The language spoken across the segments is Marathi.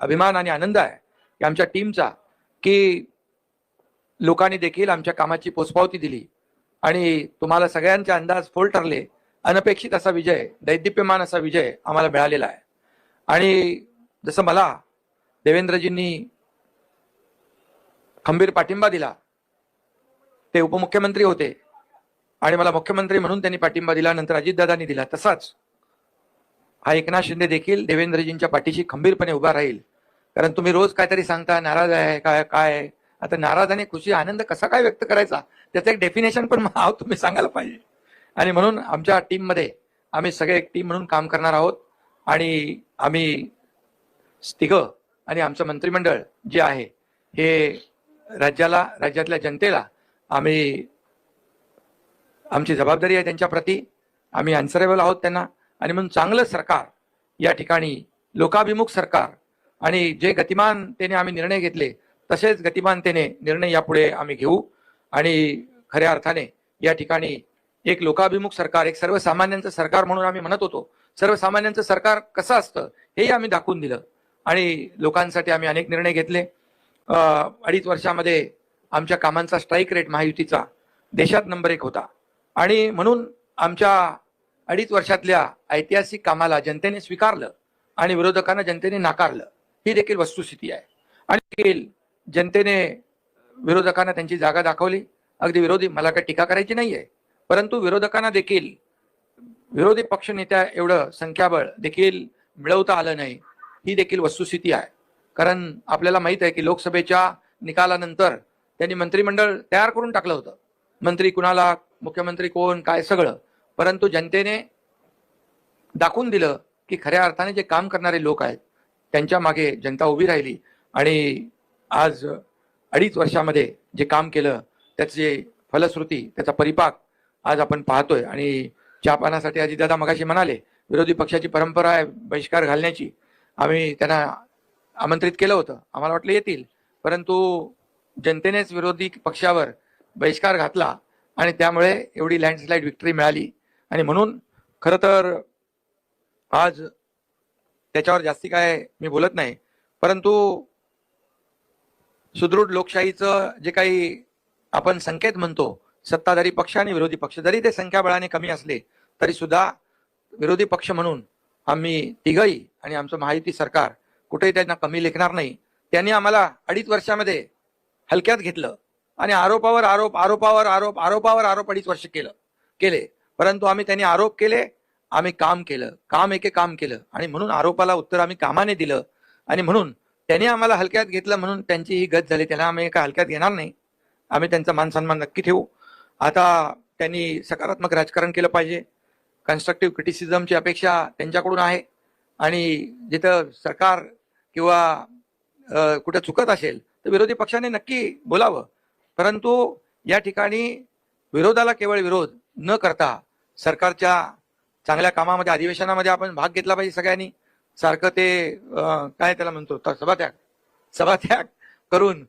अभिमान आणि आनंद आहे की आमच्या टीमचा की लोकांनी देखील आमच्या कामाची पोचपावती दिली. आणि तुम्हाला सगळ्यांचे अंदाज फोल ठरले. अनपेक्षित असा विजय दैदिप्यमान असा विजय आम्हाला मिळालेला आहे. आणि जसं मला देवेंद्रजींनी खंबीर पाठिंबा दिला ते उपमुख्यमंत्री होते. आणि मला मुख्यमंत्री म्हणून त्यांनी पाठिंबा दिला नंतर अजितदादांनी दिला. तसाच हा एकनाथ शिंदे देखील देवेंद्रजींच्या पाठीशी खंबीरपणे उभा राहील. कारण तुम्ही रोज काहीतरी सांगता नाराज आहे काय काय आता नाराज आणि खुशी आनंद कसा काय व्यक्त करायचा? त्याचं एक डेफिनेशन पण मला तुम्ही सांगायला पाहिजे. आणि म्हणून आमच्या टीममध्ये आम्ही सगळे एक टीम म्हणून काम करणार आहोत. आणि आम्ही तिघं आणि आमचं मंत्रिमंडळ जे आहे हे राज्याला राज्यातल्या जनतेला आम्ही आमची जबाबदारी आहे त्यांच्या प्रती. आम्ही अन्सरेबल आहोत त्यांना. आणि म्हणून चांगलं सरकार या ठिकाणी लोकाभिमुख सरकार आणि जे गतिमानतेने आम्ही निर्णय घेतले तसेच गतिमानतेने निर्णय यापुढे आम्ही घेऊ. आणि खऱ्या अर्थाने या ठिकाणी एक लोकाभिमुख सरकार एक सर्वसामान्यांचं सरकार म्हणून आम्ही म्हणत होतो. सर्वसामान्यांचं सरकार कसं असतं हेही आम्ही दाखवून दिलं. आणि लोकांसाठी आम्ही अनेक निर्णय घेतले. अडीच वर्षामध्ये आमच्या कामांचा स्ट्राईक रेट महायुतीचा देशात नंबर एक होता. आणि म्हणून आमच्या अडीच वर्षातल्या ऐतिहासिक कामाला जनतेने स्वीकारलं आणि विरोधकांना जनतेने नाकारलं. ही देखील वस्तुस्थिती आहे. आणि देखील जनतेने विरोधकांना त्यांची जागा दाखवली. अगदी विरोधी मला काही टीका करायची नाही आहे परंतु विरोधकांना देखील विरोधी पक्षनेत्या एवढं संख्याबळ देखील मिळवता आलं नाही. ही देखील वस्तुस्थिती आहे. कारण आपल्याला माहीत आहे की लोकसभेच्या निकालानंतर त्यांनी मंत्रिमंडळ तयार करून टाकलं होतं. मंत्री कुणाला मुख्यमंत्री कोण काय सगळं. परंतु जनतेने दाखवून दिलं की खऱ्या अर्थाने जे काम करणारे लोक आहेत त्यांच्या मागे जनता उभी राहिली. आणि आज अडीच वर्षामध्ये जे काम केलं त्याचे फलश्रुती त्याचा परिपाक आज आपण पाहतोय. आणि चहापानासाठी अजितदादा मगाशी म्हणाले विरोधी पक्षाची परंपरा आहे बहिष्कार घालण्याची. आम्ही त्यांना आमंत्रित केलं होतं. आम्हाला वाटलं येतील. परंतु जनतेनेच विरोधी पक्षावर बहिष्कार घातला आणि त्यामुळे एवढी लँडस्लाईड विक्टरी मिळाली. आणि म्हणून खरं तर आज त्याच्यावर जास्ती काय मी बोलत नाही. परंतु सुदृढ लोकशाहीचं जे काही आपण संकेत म्हणतो सत्ताधारी पक्ष आणि विरोधी पक्ष जरी ते संख्याबळाने कमी असले तरी सुद्धा विरोधी पक्ष म्हणून आम्ही तिघही आणि आमचं महायुती सरकार कुठेही त्यांना कमी लेखणार नाही. त्यांनी आम्हाला अडीच वर्षामध्ये हलक्यात घेतलं आणि आरोपावर आरोप आरोपावर आरोप आरोपावर आरोप अडीच वर्ष केलं केले. परंतु आम्ही त्यांनी आरोप केले आम्ही काम केलं काम एके काम केलं. आणि म्हणून आरोपाला उत्तर आम्ही कामाने दिलं. आणि म्हणून त्यांनी आम्हाला हलक्यात घेतलं म्हणून त्यांची ही गत झाली. त्यांना आम्ही एका हलक्यात घेणार नाही. आम्ही त्यांचा मानसन्मान नक्की ठेवू. आता त्यांनी सकारात्मक राजकारण केलं पाहिजे. कन्स्ट्रक्टिव्ह क्रिटिसिझमची अपेक्षा त्यांच्याकडून आहे. आणि जिथं सरकार किंवा कुठं चुकत असेल तर विरोधी पक्षाने नक्की बोलावं. परंतु या ठिकाणी विरोधाला केवळ विरोध न करता सरकारच्या चांगल्या कामामध्ये अधिवेशनामध्ये आपण भाग घेतला पाहिजे सगळ्यांनी. सारखं ते काय त्याला म्हणतो त- सभात्याग. सभात्याग करून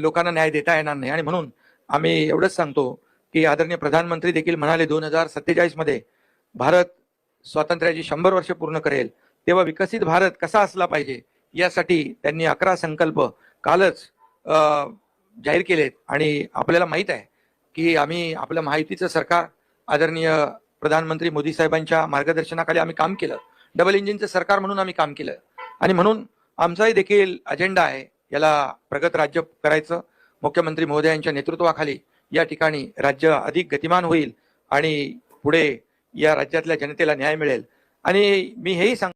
लोकांना न्याय देता येणार नाही. आणि म्हणून आम्ही एवढंच सांगतो की आदरणीय प्रधानमंत्री देखील म्हणाले दोन हजार सत्तेचाळीसमध्ये भारत स्वातंत्र्याची शंभर वर्ष पूर्ण करेल. तेव्हा विकसित भारत कसा असला पाहिजे यासाठी त्यांनी अकरा संकल्प कालच जाहीर केलेत. आणि आपल्याला माहीत आहे की आम्ही आपलं माहितीचं सरकार आदरणीय प्रधानमंत्री मोदी साहेबांच्या मार्गदर्शनाखाली आम्ही काम केलं. डबल इंजिनचं सरकार म्हणून आम्ही काम केलं. आणि म्हणून आमचाही देखील अजेंडा आहे याला प्रगत राज्य करायचं. मुख्यमंत्री महोदयांच्या नेतृत्वाखाली या ठिकाणी राज्य अधिक गतिमान होईल आणि पुढे या राज्यातल्या जनतेला न्याय मिळेल. आणि मी हेही सांग